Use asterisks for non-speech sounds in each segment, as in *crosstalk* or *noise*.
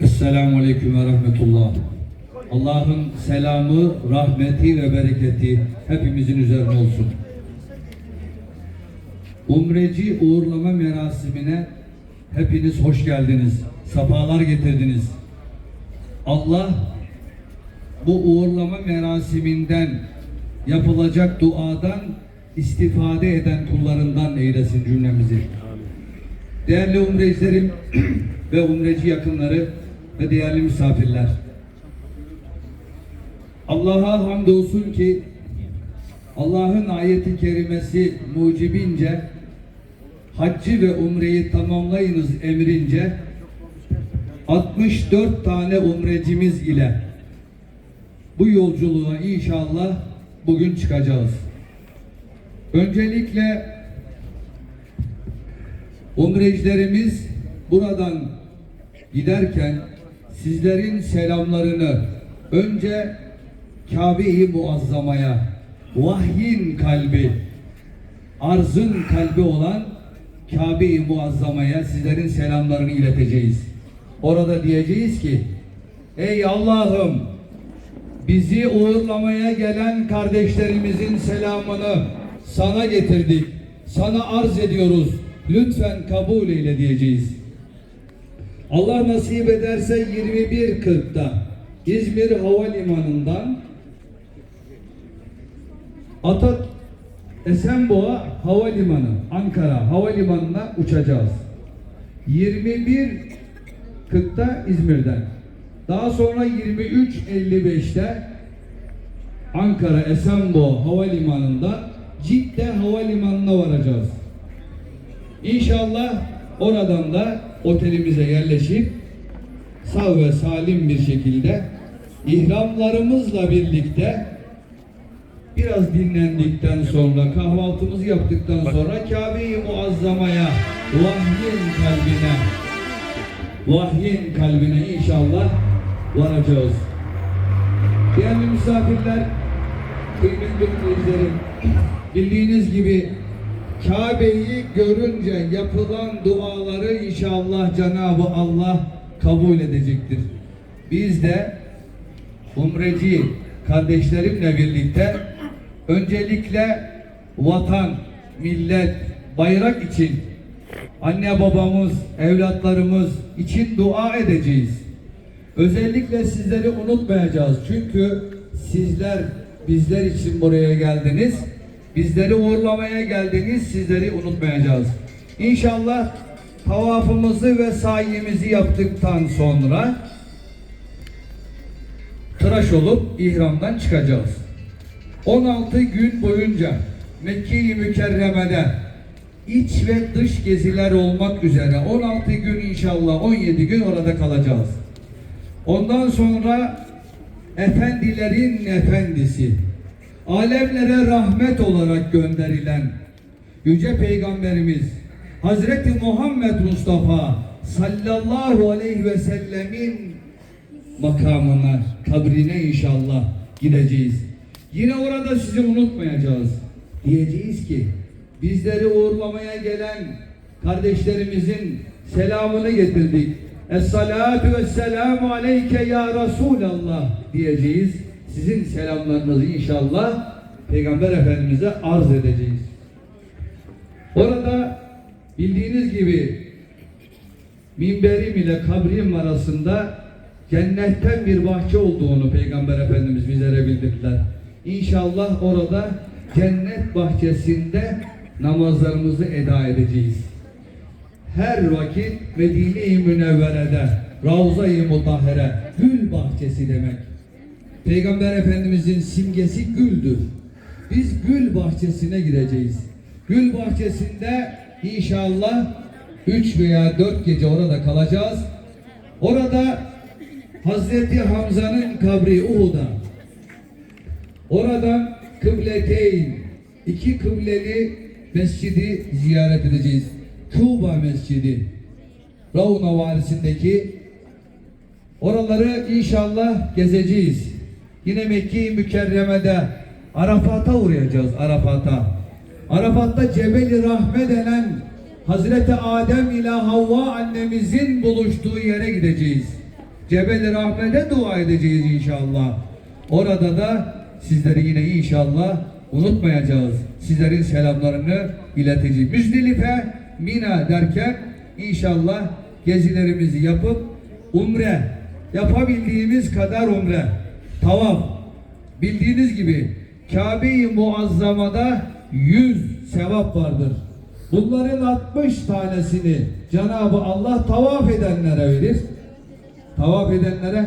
Esselamu Aleyküm ve Rahmetullah. Allah'ın selamı, rahmeti ve bereketi hepimizin üzerine olsun. Umreci uğurlama merasimine hepiniz hoş geldiniz. Safalar getirdiniz. Allah bu uğurlama merasiminden yapılacak duadan istifade eden kullarından eylesin cümlemizi. Değerli umrecilerim *clears throat* ve umreci yakınları ve değerli misafirler. Allah'a hamdolsun ki Allah'ın ayeti kerimesi mucibince haccı ve umreyi tamamlayınız emrince 64 tane umrecimiz ile bu yolculuğa inşallah bugün çıkacağız. Öncelikle umrecilerimiz buradan giderken sizlerin selamlarını önce Kabe-i Muazzama'ya vahyin kalbi arzın kalbi olan Kabe-i Muazzama'ya sizlerin selamlarını ileteceğiz. Orada diyeceğiz ki Ey Allah'ım bizi uğurlamaya gelen kardeşlerimizin selamını sana getirdik. Sana arz ediyoruz. Lütfen kabul eyle diyeceğiz. Allah nasip ederse 21.40'da İzmir Havalimanı'ndan Atat Esenboğa Havalimanı, Ankara Havalimanı'na uçacağız. 21.40'da İzmir'den. Daha sonra 23.55'te Ankara Esenboğa Havalimanı'nda Cidde Havalimanı'na varacağız. İnşallah oradan da otelimize yerleşip sağ ve salim bir şekilde ihramlarımızla birlikte biraz dinlendikten sonra kahvaltımızı yaptıktan sonra Kabe-i Muazzama'ya vahyin kalbine vahyin kalbine inşallah varacağız. Değerli misafirler, kıymetli dinleyicilerim, bildiğiniz gibi Kabe'yi görünce yapılan duaları inşallah Cenab-ı Allah kabul edecektir. Biz de umreci kardeşlerimle birlikte öncelikle vatan, millet, bayrak için anne babamız, evlatlarımız için dua edeceğiz. Özellikle sizleri unutmayacağız. Çünkü sizler bizler için buraya geldiniz. Bizleri uğurlamaya geldiniz. Sizleri unutmayacağız. İnşallah tavafımızı ve sayimizi yaptıktan sonra tıraş olup ihramdan çıkacağız. 16 gün boyunca Mekke-i Mükerreme'de iç ve dış geziler olmak üzere 16 gün inşallah 17 gün orada kalacağız. Ondan sonra efendilerin efendisi, alemlere rahmet olarak gönderilen Yüce Peygamberimiz Hazreti Muhammed Mustafa sallallahu aleyhi ve sellemin makamına, kabrine inşallah gideceğiz. Yine orada sizi unutmayacağız. Diyeceğiz ki bizleri uğurlamaya gelen kardeşlerimizin selamını getirdik. Es-salatu vesselamu aleyke ya Resulallah diyeceğiz. Sizin selamlarınızı inşallah Peygamber Efendimiz'e arz edeceğiz. Orada bildiğiniz gibi minberim ile kabrim arasında cennetten bir bahçe olduğunu Peygamber Efendimiz bizlere bildirdiler. İnşallah orada cennet bahçesinde namazlarımızı eda edeceğiz. Her vakit Medine-i Münevvere'de Ravza-i Mutahhere gül bahçesi demek. Peygamber Efendimizin simgesi güldür. Biz gül bahçesine gireceğiz. Gül bahçesinde inşallah 3 veya 4 gece orada kalacağız. Orada Hazreti Hamza'nın kabri Uhud'a. Oradan Kıbleteyn iki kıbleli mescidi ziyaret edeceğiz. Kuba Mescidi. Ravna Valisi'ndeki oraları inşallah gezeceğiz. Yine Mekke-i Mükerreme'de Arafat'a uğrayacağız Arafat'a. Arafat'ta Cebeli Rahme denen Hazreti Adem ile Havva annemizin buluştuğu yere gideceğiz. Cebel-i Rahmet'e dua edeceğiz inşallah. Orada da sizleri yine inşallah unutmayacağız. Sizlerin selamlarını ileteceğiz. Müzdelife, Mina derken inşallah gezilerimizi yapıp umre, yapabildiğimiz kadar umre, tavaf, bildiğiniz gibi Kabe-i Muazzama'da 100 sevap vardır. Bunların 60 tanesini Cenab-ı Allah tavaf edenlere verir. Tavaf edenlere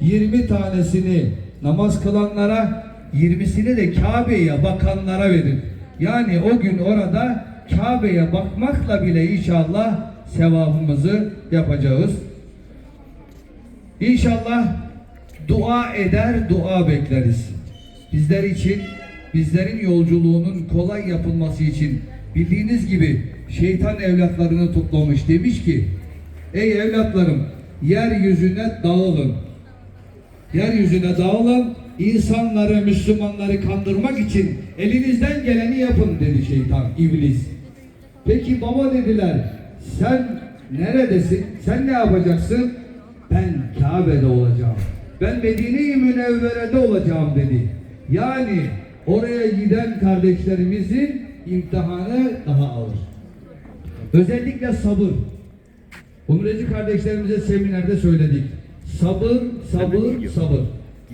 20 tanesini namaz kılanlara 20'sini de Kabe'ye bakanlara verir. Yani o gün orada Kabe'ye bakmakla bile inşallah sevabımızı yapacağız. İnşallah dua eder, dua bekleriz. Bizler için, bizlerin yolculuğunun kolay yapılması için bildiğiniz gibi şeytan evlatlarını toplamış demiş ki Ey evlatlarım yeryüzüne dağılın. Yeryüzüne dağılın. insanları, Müslümanları kandırmak için elinizden geleni yapın dedi şeytan, iblis. Peki baba dediler, sen neredesin? Sen ne yapacaksın? Ben Kabe'de olacağım. Ben Medine-i Münevvere'de olacağım dedi. Yani oraya giden kardeşlerimizin imtihanı daha ağır. Özellikle sabır. Umreci kardeşlerimize seminerde söyledik. Sabır, sabır, sabır.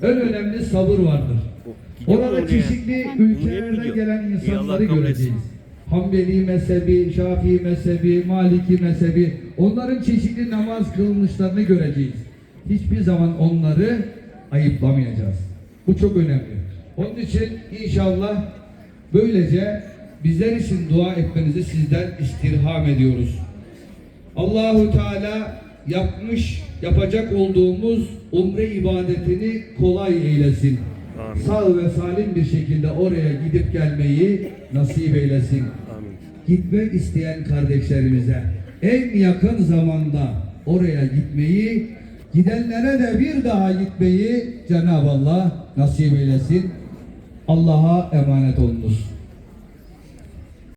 En önemli sabır vardır. Orada çeşitli ülkelerden gelen insanları göreceğiz. Hanbeli mezhebi, Şafii mezhebi, Maliki mezhebi, onların çeşitli namaz kılmışlarını göreceğiz. Hiçbir zaman onları ayıplamayacağız. Bu çok önemli. Onun için inşallah böylece bizler için dua etmenizi sizden istirham ediyoruz. Allahu Teala yapmış, yapacak olduğumuz umre ibadetini kolay eylesin. Amin. Sağ ve salim bir şekilde oraya gidip gelmeyi nasip eylesin. Amin. Gitmek isteyen kardeşlerimize en yakın zamanda oraya gitmeyi, gidenlere de bir daha gitmeyi Cenab-ı Allah nasip eylesin. Allah'a emanet olunuz.